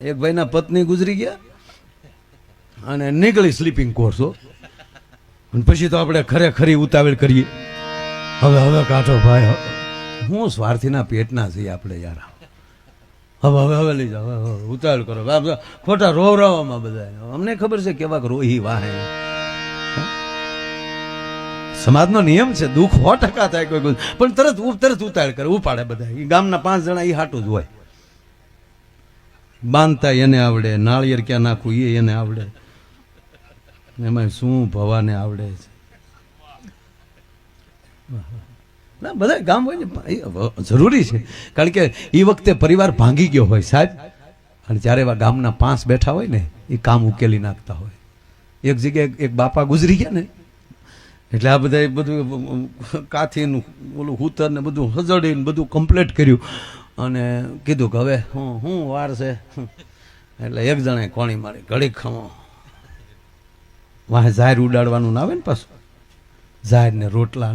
એક ભાઈના પત્ની ગુજરી ગયા અને નીકળી સ્લીપિંગ કોર્સો અને પછી તો આપણે ખરેખરી ઉતાવળ કરીએ. હવે હવે કાઢો ભાઈ હું સ્વાર્થીના પેટના છીએ આપણે યાર. હવે હવે હવે લઈ જાઓ હવે, ઉતાવળ કરો. ખોટા રોવરાવામાં બધા અમને ખબર છે કેવાક રોહી વાહે. સમાજનો નિયમ છે દુઃખ સો ટકા થાય કોઈ પણ તરત તરત ઉતાળ કરે ઉપાડે બધા ગામના પાંચ જણા એ હાટું જ હોય. બાંધતા એને આવડે, નાળિયેર ક્યાં નાખવું એ એને આવડે. એમાં શું ભવાને આવડે છે? ના, બધા ગામ હોય ને જરૂરી છે. કારણ કે એ વખતે પરિવાર ભાંગી ગયો હોય સાહેબ. અને જ્યારે એવા ગામના પાંચ બેઠા હોય ને, એ કામ ઉકેલી નાખતા હોય. એક જગ્યાએ એક બાપા ગુજરી ગયા ને, એટલે આ બધા બધું કાથીનું ઓલું હુતર ને બધું હજડીને બધું કમ્પ્લીટ કર્યું. અને કીધું કે હવે હું હું વાર છે. એટલે એક જણે કોણી મારી ઘડી ખમો. વાહે ઝાહેર ઉડાડવાનું ના આવે ને પાછું? ઝાહેરને રોટલા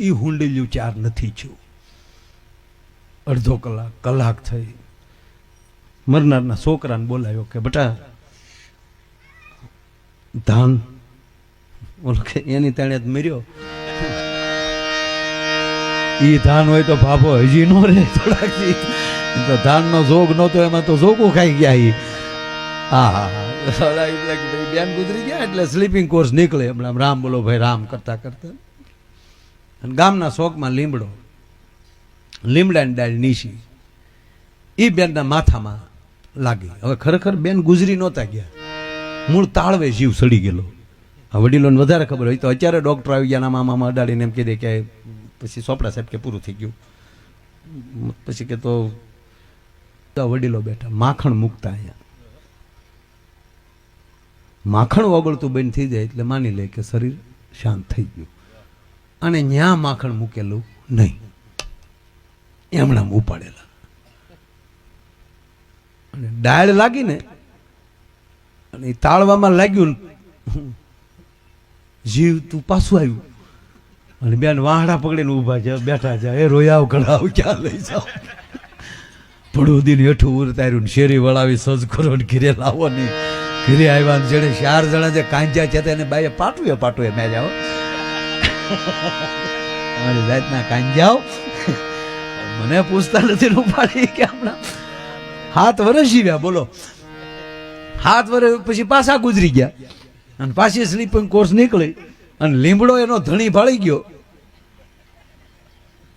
ઈ હુંડેલું ચાર નથી થયું. અડધો કલાક કલાક થઈ. મરનારના છોકરાને બોલાવ્યો કે, બટા, ધાન. ઓલો કે, એની તેણે જ મર્યો. ઈ ધાન હોય તો ભાભો હજી નો રે થોડાક તો ધાનનો જોગ નહોતો, એમાં તો જોગો ખાઈ ગયા એ હા હા હા એટલે બેન ગુજરી ગયા એટલે સ્લીપિંગ કોર્સ નીકળે. હમણાં રામ બોલો, ભાઈ રામ કરતા કરતા. અને ગામના શોખમાં લીમડો લીમડાની ડાળ નીસી. એ બેનના માથામાં લાગી. હવે ખરેખર બેન ગુજરી નહોતા ગયા. મૂળ તાળવે જીવ સડી ગયેલો. વડીલોને વધારે ખબર હોય તો અત્યારે ડૉક્ટર આવી ગયા મામા અડાડીને એમ કહી કે પછી સોપડા સાહેબ કે પૂરું થઈ ગયું પછી કે તો વડીલો બેઠા માખણ મૂકતા અહીંયા માખણ ઓગળતું બંધ થઈ જાય એટલે માની લે કે શરીર શાંત થઈ ગયું અને ન્યા માખણ મૂકેલું નહીં એમણામ ઉપાડેલા અને ડાળ લાગીને અને તાળવામાં લાગ્યું જીવ તું પાછું આવ્યું અને બેન વાહડા પકડીને ઊભા છે, બેઠા છે. એ રોયાવ કઢાવ ક્યાં લઈ જાઓ? પડું દિન હેઠું ઉરતાર્યું શેરી વળાવી સજ કરો ને ઘીરે લાવો નહીં ઘીરે આવ્યા ને જેણે ચાર જણા જે કાંજ્યા છે તેને બાઈએ પાટું એ પાટું એ મેં જાઓ અમારી જાતના કાંજાઓ મને પૂછતા નથી ઉપાડી કે હમણાં. હાથ વર્ષ જીવ્યા બોલો. હાથ વર્ષ પછી પાછા ગુજરી ગયા. અને પાછી સ્લીપિંગ કોર્સ નીકળી. અને લીમડો એનો ધણી ભાળી ગયો.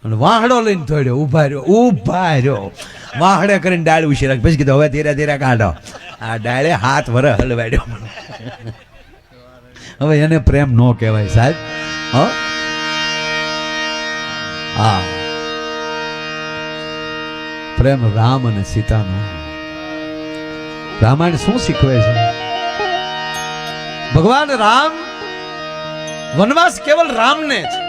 અને વાહડો લઈને થોડ્યો ઊભા રહ્યો ઊભા રહ્યો. વાહડે કરીને ડાળ ઉછી રાખ. પછી કીધું, હવે ધીરે ધીરે કાઢો. આ ડાળે હાથ વર હલવાડ્યો હવે એને પ્રેમ ન કહેવાય સાહેબ. હા? હા. પ્રેમ રામ અને સીતાનો. રામાયણ શું શીખવે છે? ભગવાન રામ, વનવાસ કેવલ રામને છે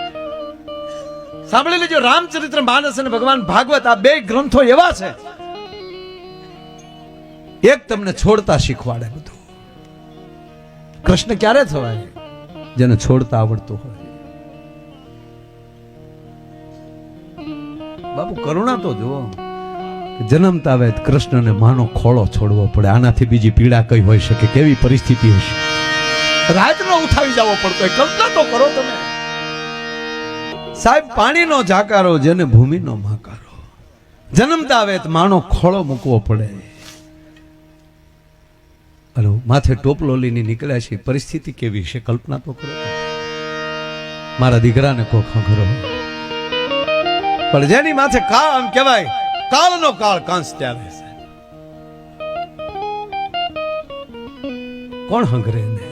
સાંભળી લેજો, રામચરિત્ર માનસ અને ભગવાન ભાગવત આ બે ગ્રંથો એવા છે. એક તમને છોડતા શીખવાડે બધું. કૃષ્ણ ક્યારે થવાય? જેને છોડતા આવડતું હોય. બાપુ, કરુણા તો જુઓ. જન્મતા આવે કૃષ્ણને માનો ખોળો છોડવો પડે. આનાથી બીજી પીડા કઈ હોઈ શકે? કેવી પરિસ્થિતિ હશે? રાતનો ઉઠાવી જવો પડતો કલ્પના તો કરો તમે. સાહેબ, પાણીનો જાકારો જેને ભૂમિનો માકારો. જન્મતા આવે તો ખોળો મૂકવો પડે. હલો માથે ટોપલો લઈને નીકળ્યા છે. પરિસ્થિતિ કેવી છે? કલ્પના તો કરો. મારા દીકરાને કોખા કરો પણ જેની માથે કાળ, આમ કહેવાય, કાળનો કાળ કાંસ ત્યારે કોણ હંગરે ને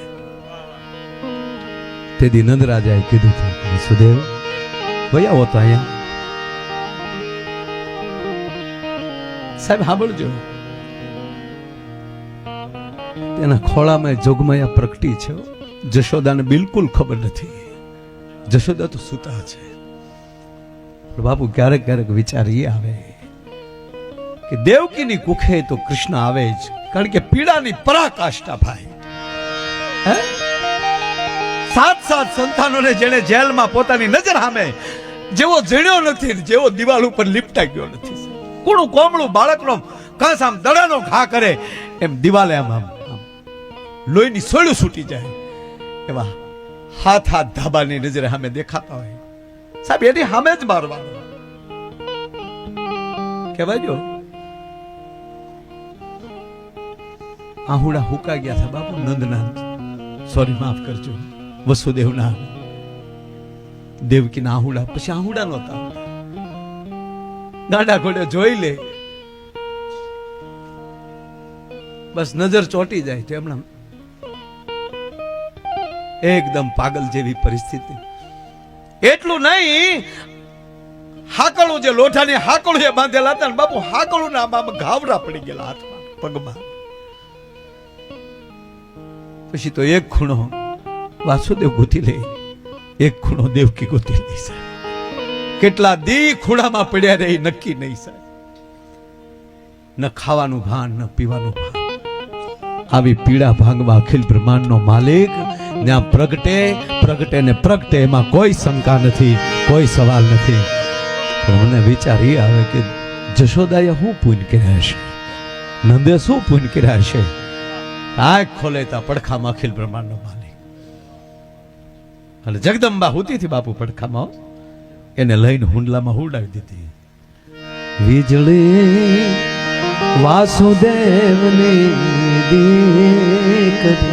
તે દી નંદરાજાએ કીધું હતું, સુદેવ ભાઈ આવો અહીંયા સાહેબ, સાંભળજો. તેના ખોળામાં જોગમાયા પ્રગટી છે જશોદાને બિલકુલ ખબર નથી. જશોદા તો સૂતા છે. બાપુ, ક્યારેક ક્યારેક વિચાર એ આવે કે દેવકીની કુખે તો કૃષ્ણ આવે જ, કારણ કે પીડાની પરાકાષ્ઠા ભાઈ. સાત સાત સંતાનોને જેણે જેલમાં પોતાની નજર સામે જેવો જણ્યો નથી જેવો દિવાલ ઉપર લીપટા ગયો નથી કોણું કોમળું બાળકનો કાંસ આમ દડાનો ઘા કરે, એમ દિવાલે આમ આમ લોહીની સોળું છૂટી જાય. એવા હાથ હાથ ધાબાની નજરે સામે દેખાતા હોય. સાહેબ, એની સામે જ મારવાનું. કહેવાય જો, આહુડા હુકા ગયા છે બાપુ નંદના સોરી માફ કરજો. વસુદેવના દેવકીના આહુડા પછી આહુડા નહોતા. ગાડા ઘોડે જોઈ લે. બસ નજર ચોટી જાય છે એમણે. એકદમ પાગલ જેવી પરિસ્થિતિ. એટલું નહીં હાકળું જે લોઠાની હાકળું જે બાંધેલા હતા ને બાપુ હાકળું ના આમ ઘાવરા પડી ગયેલા હાથમાં, પગમાં. પછી તો એક ખૂણો વાસુદેવ ગૂંથી લે. એક ખૂણો દેવકી ગોતી લે સાહેબ. કેટલા દી ખૂણામાં પડ્યા રહી નક્કી નહીં સાહેબ. ન ખાવાનું ભાન, ન પીવાનું ભાન. આવી પીડા ભાંગવા અખિલ બ્રહ્માંડનો માલિક ત્યાં પ્રગટે પ્રગટે ને પ્રગટે એમાં કોઈ શંકા નથી, કોઈ સવાલ નથી. મને વિચાર એ આવે કે જશોદાએ શું પૂન કર્યા હશે? નંદે શું પૂન કર્યા હશે? આ ખોલે તા પડખામાં અખિલ બ્રહ્માંડનો માલિક. અને જગદંબા હુતીથી બાપુ પડખામાં એને લઈને હુંડલામાં હુંડાવી દીધી. વીજળી વાસુદેવને દીકરી.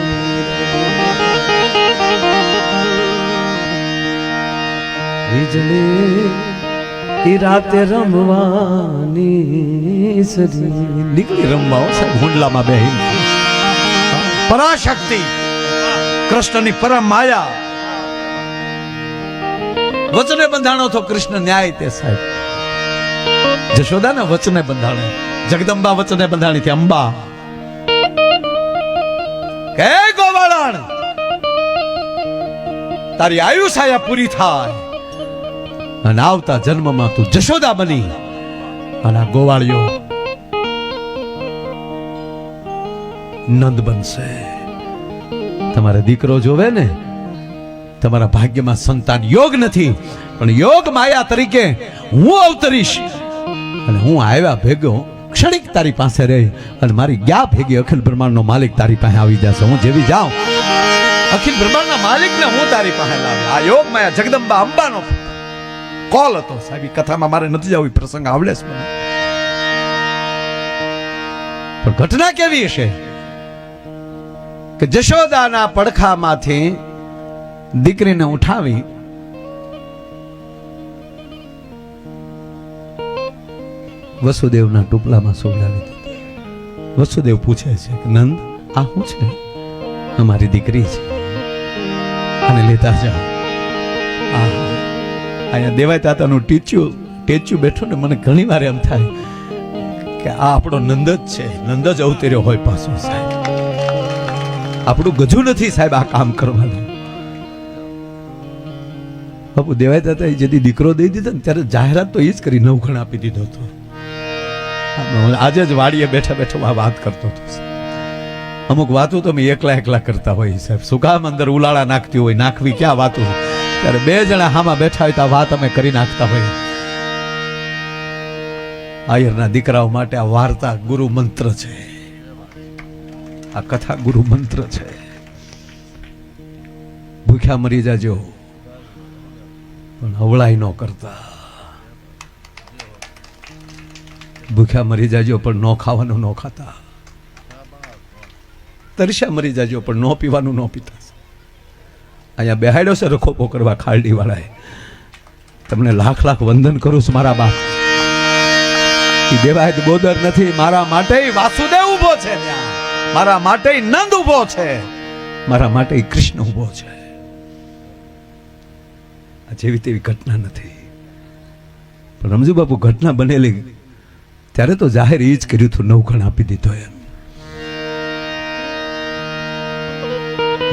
વીજળી ઈ રાતે રમવાની સરી. નીકળી રમવા સાહેબ હુંડલામાં બેહીને. પરાશક્તિ કૃષ્ણની પરમ માયા. વચને બંધાણો તો કૃષ્ણ ન્યાય તે સાહેબ. જશોદા ને વચને બંધાણે. જગદંબા વચને બંધાણી થી અંબા. કે ગોવાળણ? તારી આયુષાયા પૂરી થાય. અને આવતા જન્મમાં તું જશોદા બની. અને આ ગોવાળિયો નંદ બનશે. તમારે દીકરો જોવે ને? તમારા ભાગ્યમાં સંતાન યોગ નથી, પણ યોગ માયા તરીકે હું અવતરીશ. અને હું આવ્યા ભેગો ક્ષણિક તારી પાસે રહી અને મારી ગયા ભેગી અખિલ બ્રહ્માંડનો માલિક તારી પાસે આવી જશે. હું જેવી જાઉં, અખિલ બ્રહ્માંડના માલિકને હું તારી પાસે લાવી. આ યોગ માયા જગદંબા અંબાનો કોલ હતો સાહેબ. કથામાં મારે નથી જવું પ્રસંગ આવડે છે મને. પણ ઘટના કેવી હશે? કે જશોદાના પડખામાંથી દીકરીને ઉઠાવી. વસુદેવના ટુપલામાં સોવડાવી દીધી વસુદેવ પૂછે છે કે, નંદ, આ શું છે? અમારી દીકરી છે. અને લેતા જા. અહીંયા દેવાય તાતાનું ટીચ્યુ, ટેચ્યુ બેઠું ને મને ઘણી વાર એમ થાય કે આ આપણો નંદ જ છે. નંદ જ અવતર્યો હોય પાછો સાહેબ. આપણું ગજુ નથી સાહેબ આ કામ કરવાનું. બાપુ, દેવાય દાદા જેથી દીકરો દઈ દીધો ને ત્યારે જાહેરાત તો એ જ કરી, નવખણ આપી દીધો હતો. આજે જ વાડીએ બેઠા બેઠો આ વાત કરતો હતો. અમુક વાતો તો અમે એકલા એકલા કરતા હોય સાહેબ. સુકામ અંદર ઉલાળા નાખતી હોય, નાખવી ક્યાં વાતો ત્યારે બે જણા હામાં બેઠા હોય તો આ વાત અમે કરી નાખતા હોય આયરના દીકરાઓ માટે આ વાર્તા ગુરુ મંત્ર છે. આ કથા ગુરુ મંત્ર છે. ભૂખ્યા મરી જાજો. પણ અવળાઈ ન કરતા. ભૂખ્યા મરી જાજો પણ ન ખાવાનું ન ખાતા. તરસ્યા મરી જાજો પણ ન પીવાનું ન પીતા. અહીંયા બેહાડ્યો છે રખોપો કરવા ખાલડી વાળાએ તમને લાખ લાખ વંદન કરું છું મારા બા ઈ દેવાયત બોદર નથી, મારા માટે વાસુદેવ ઊભો છે ત્યાં. મારા માટે નંદ ઊભો છે. મારા માટે કૃષ્ણ ઊભો છે. જેવી તેવી ઘટના નથી. પણ રમજુ બાપુ ઘટના બનેલી, ત્યારે તો જાહેર એ જ કર્યું હતું નવખણ આપી દીધો એમ.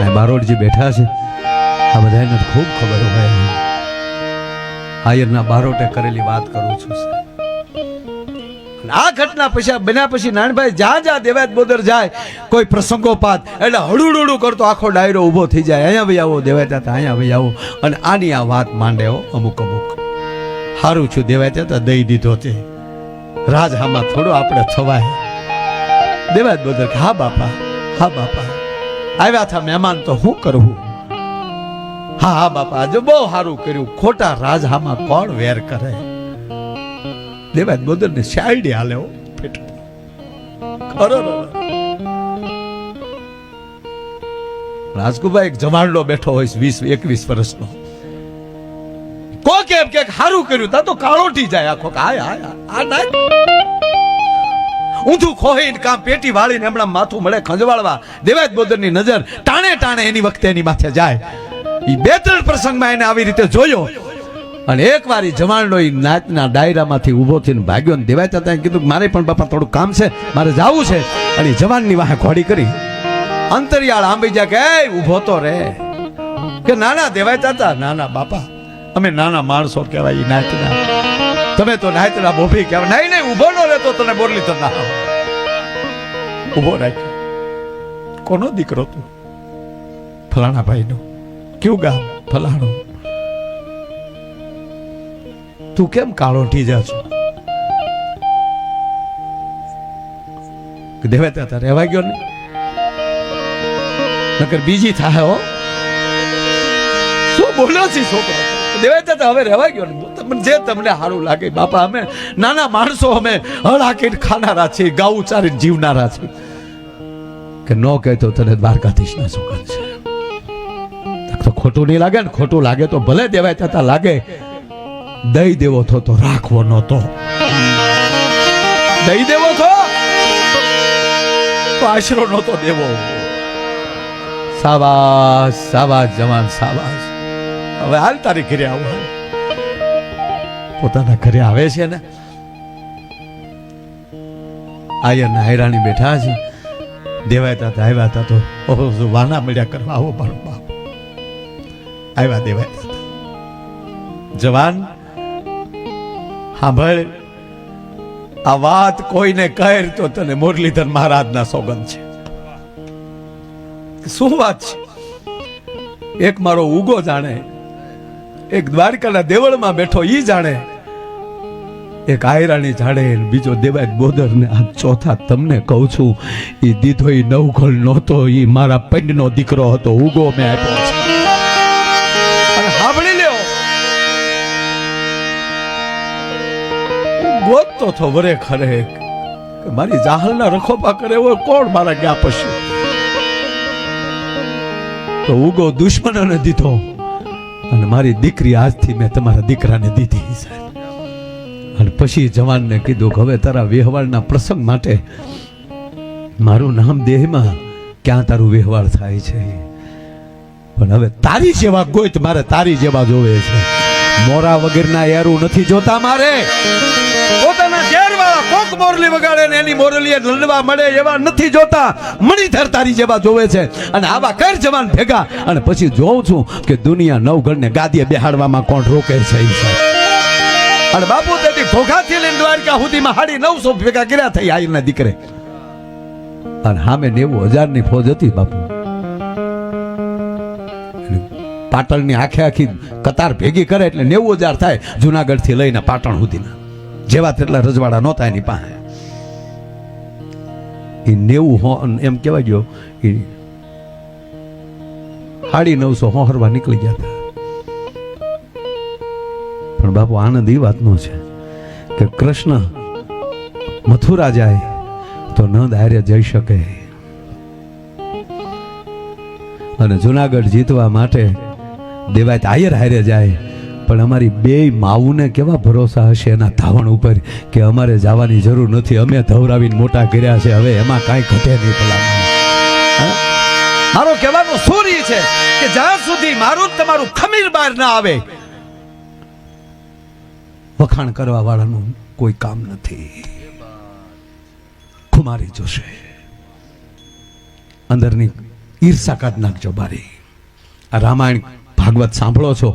આ બારોડજી બેઠા છે. આ બધાને ખૂબ ખબર હોય. આયરના બારોટે કરેલી વાત કરું છું આ ઘટના પછી બન્યા પછી નાનભાઈ જ્યાં જ્યાં દેવાયત બોદર જાય, કોઈ પ્રસંગોપાત, એટલે હળુડુડું કરતો આખો ડાયરો ઊભો થઈ જાય. અહીંયા ભાઈ આવો દેવાય ત્યાં, અહીંયા ભાઈ આવો. અને આની આ વાત માંડે હો, અમુક અમુક. સારું છું દેવાય ત્યાં દઈ દીધો તે. રાજહામાં થોડો આપણે થવાય. દેવાયત બોદર હા બાપા હા બાપા. આવ્યા હતા મહેમાન, તો શું કરવું હા હા બાપા, આજે બહુ સારું કર્યું. ખોટા રાજહામાં કોણ વેર કરે? દેવાજ બોદર ને શાયડી હાલે હો. અરે, અરે. રાજકુભાઈ એક જમાડલો બેઠો હોય વીસ એકવીસ વર્ષનો. કોક એમ કે સારું કર્યું તા તો કાળોટી જાય આખો હાય હાય આ ના ઊંધું ખોહીને કામ પેટી વાળીને હમણાં માથું મળે ખંજવાળવા. દેવાજ બોદરની નજર ટાણે ટાણે એની વખતે એની માથે જાય. એ બે ત્રણ પ્રસંગમાં એને આવી રીતે જોયો. અને એક વાર જવાનનો ઈ નાચના ડાયરામાંથી ઊભો થઈને ભાગ્યો ને દેવાય ત્યાં કીધું મારે પણ બાપા થોડું કામ છે મારે જાવું છે. અને જવાનની વાહે ઘોડી કરી. અંતરિયાળ આંબી જા કે "એય, ઊભો તો રે. કે નાના દેવાય ચાતા નાના બાપા અમે નાના માણસો કહેવાય એ નાચના તમે તો નાચના બોભી કહેવાય. નહીં નહીં ઊભો નો રહેતો તને બોરલી તો ના. ઊભો રાખ કોનો દીકરો તું? ફલાણા ભાઈનો. કયું ગામ? ફલાણું. તું કેમ કાળો ઠીજા છો? દેવાય તાતા રહેવા ગયો ને. નકર બીજી થાય હો. શું બોલ્યો છે છોકરો? દેવાતા તો હવે રહેવા ગયો તમને જે તમને સારું લાગે, બાપા, અમે નાના માણસો, અમે હળાકીને ખાનારા છીએ, ગાઉ ચારીને જીવનારા છીએ. કે ન કહેતો તને દ્વારકાધીશ ના સુગંધ છે તો ખોટું નહીં લાગે ને, ખોટું લાગે તો ભલે દેવાય તાતા લાગે. દઈ દેવો થો તો રાખવો નહોતો. દઈ દેવો થો આશરો નહોતો દેવો. સાવાસ સાવાસ જવાન સાવાસ હવે હાલ તારી ઘરે આવો. પોતાના ઘરે આવે છે ને? આયા નાયરાણી બેઠા છે. દેવાય તા આવ્યા તા તો વાના મળ્યા કરવા આવો મારો બાપ. આવ્યા દેવાય જવાન સાંભળ, આ વાત કોઈને કહેર તો તને મુરલીધર મહારાજના સોગંદ છે. શું વાત છે? એક મારો ઉગો જાણે, એક દ્વારકાના દેવળમાં બેઠો ઈ જાણે, એક આયરાણી જાણે બીજો દેવાય બોદર ને આ ચોથા તમને કહું છું એ દીધો એ નવઘણ નહોતો એ મારા પંડનો દીકરો હતો ઉગો મેં આપ્યો છે. ગોતતો થો વરે ખરે મારી જાહલના રખોપા કરે હોય કોણ મારા ગયા પછી? તો ઉગો દુશ્મનોને દીધો અને મારી દીકરી આજથી મેં તમારા દીકરાને દીધી સાહેબ. અને પછી જવાનને કીધું કે હવે તારા વ્યવહારના પ્રસંગ માટે મારું નામ દેહમાં ક્યાં તારું વ્યવહાર થાય છે? પણ હવે તારી જેવા ગોઈત મારે તારી જેવા જોવે છે. મોરા વગરના યારું નથી જોતા મારે. પોતાના ઝેરવાળા કોક મોરલી વગાડે ને એની મોરલીએ લડવા મળે એવા નથી જોતા. મણિધર તારી જેવા જોવે છે. અને આવા કર જવાન ભેગા. અને પછી જોઉં છું કે દુનિયા નવગણને ગાદીએ બેહાડવામાં કોણ રોકે છે. અને બાપુ તેથી ઘોઘાથી લઈને દ્વારકા સુધીમાં હાડી નવસો ભેગા કર્યા થઈ આઈના દીકરે. અને સામે નેવું હજારની ફોજ હતી બાપુ. પાટણની આખે આખી કતાર ભેગી કરે એટલે નેવું હજાર થાય જુનાગઢથી લઈને પાટણ સુધીના. જેવા તેટલા રજવાડા નહોતા એની પાસે. એ નેવું હો એમ કહેવાય ગયો એ સાડી નવસો હોહરવા નીકળી ગયા હતા. પણ બાપુ, આનંદ એ વાતનો છે કે કૃષ્ણ મથુરા જાય તો નંદ હારે જઈ શકે. અને જુનાગઢ જીતવા માટે દેવાય આયર હારે જાય. પણ અમારી બે માવુને કેવા ભરોસા હશે એના ધાવણ ઉપર કે અમારે જવાની જરૂર નથી. અમે ધવરાવીને મોટા કર્યા છે. હવે એમાં કાંઈ ઘટે નહીં ભલામણ. મારો કહેવાનો સૂરી છે કે જ્યાં સુધી મારું તમારું ખમીર બહાર ના આવે, વખાણ કરવા વાળાનું કોઈ કામ નથી. ખુમારી જોશે. અંદરની ઈર્ષા કાઢ નાખજો બારી. આ રામાયણ ભાગવત સાંભળો છો.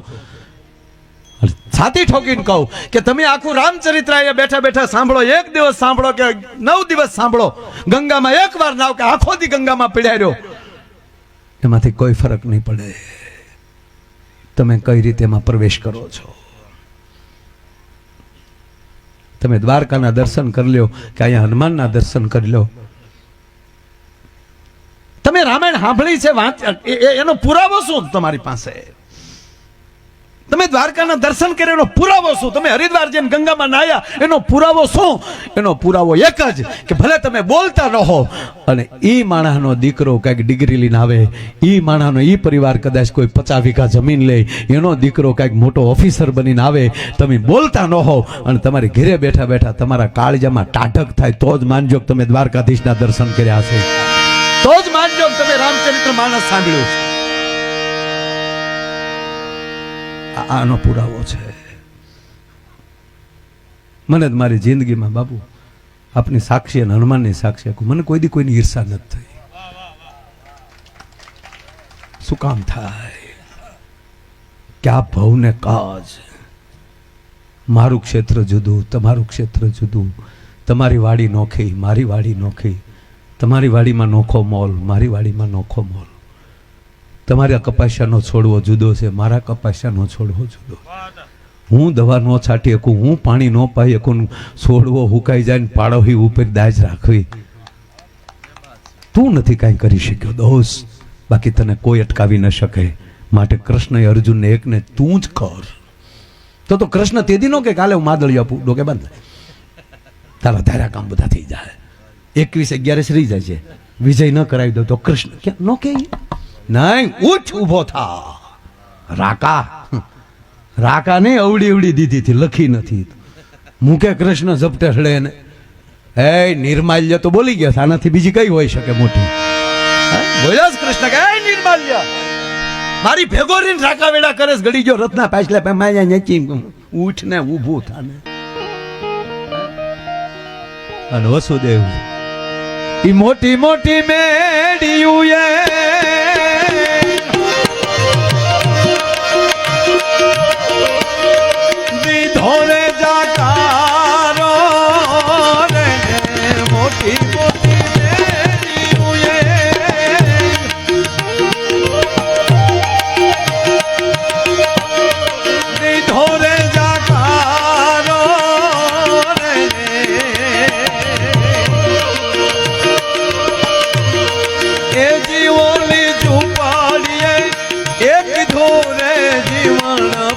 છાતી ઠોકીને કહું કે તમે આખું રામચરિત્ર અહીંયા બેઠા બેઠા સાંભળો, એક દિવસ સાંભળો કે નવ દિવસ સાંભળો. ગંગામાં એક વાર નાવ કે આખો દી ગંગામાં પીડાયો એમાંથી કોઈ ફરક નહીં પડે. તમે કઈ રીતે એમાં પ્રવેશ કરો છો? તમે દ્વારકાના દર્શન કરી લ્યો કે અહીંયા હનુમાનના દર્શન કરી લો તમે રામાયણ સાંભળી છે એ- એ- એનો પુરાવો શું તમારી પાસે? તમે દ્વારકાના દર્શન કર્યા, એનો પુરાવો શું? તમે હરિદ્વાર જઈને ગંગામાં નાયા એનો પુરાવો શું? એનો પુરાવો એક જ, કે ભલે તમે બોલતા રહો, અને ઈ માણસનો દીકરો કાંઈક ડિગ્રી લઈને આવે, ઈ માણસનો એ પરિવાર કદાચ કોઈ પચાસ વીઘા જમીન લે, એનો દીકરો કાંઈક મોટો ઓફિસર બનીને આવે, તમે બોલતા ન હો, અને તમારી ઘરે બેઠા બેઠા તમારા કાળજામાં ટાઢક થાય, તો જ માનજો કે તમે દ્વારકાધીશના દર્શન કર્યા છે તો જ માનજો તમે રામચરિત્ર માનસ સાંભળ્યું છે. આનો પુરાવો છે. મને મારી જિંદગીમાં બાપુ, આપની સાક્ષી અને હનુમાનની સાક્ષી આપું મને કોઈ દી કોઈની ઈર્ષા નથી થઈ. શું કામ થાય? કે આ ભવને કાજ? મારું ક્ષેત્ર જુદું, તમારું ક્ષેત્ર જુદું. તમારી વાડી નોખી, મારી વાડી નોખી. તમારી વાડીમાં નોખો મોલ, મારી વાડીમાં નોખો મોલ. તમારા કપાસિયાનો છોડવો જુદો છે, મારા કપાસિયાનો છોડવો જુદો. હું દવા ન છાંટી શકું હું પાણી ન પાઈ શકું છોડવો હુકાઈ જાય ને પાડોહી ઉપર દાજ રાખવી. તું નથી કાંઈ કરી શક્યો, દોસ્ત. બાકી તને કોઈ અટકાવી ન શકે. માટે કૃષ્ણએ અર્જુનને એકને તું જ કર. તો તો કૃષ્ણ તેદી નો કે કાલે હું માદળી આપું? ડોકે બંધ તારા ધારા કામ બધા થઈ જાય. એકવીસ અગિયારસ રહી જાય છે. વિજય ન કરાવી દો તો કૃષ્ણ ક્યાં? નો કે નહીં, ઉઠ, ઊભો થા. રાકા. રાકા ને અવડી અવડી દીધી હતી, લખી નથી. મુકે કૃષ્ણ ઝપટે હળે ને. એ નિર્માલ્ય તો બોલી ગયા આનાથી બીજી કઈ હોઈ શકે મોટી? બોલ્યો કૃષ્ણ કે નિર્માલ્ય, મારી ભેગો રહીને રાકા વેડા કરે ઘડી જો રત્ના પાછલા પેમાયા નેચી ઉઠ ને ઊભું થાને અને વસુદેવ મોટી મોટી મેડિયું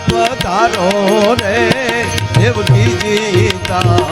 પધારો રે દેવકી જીતારો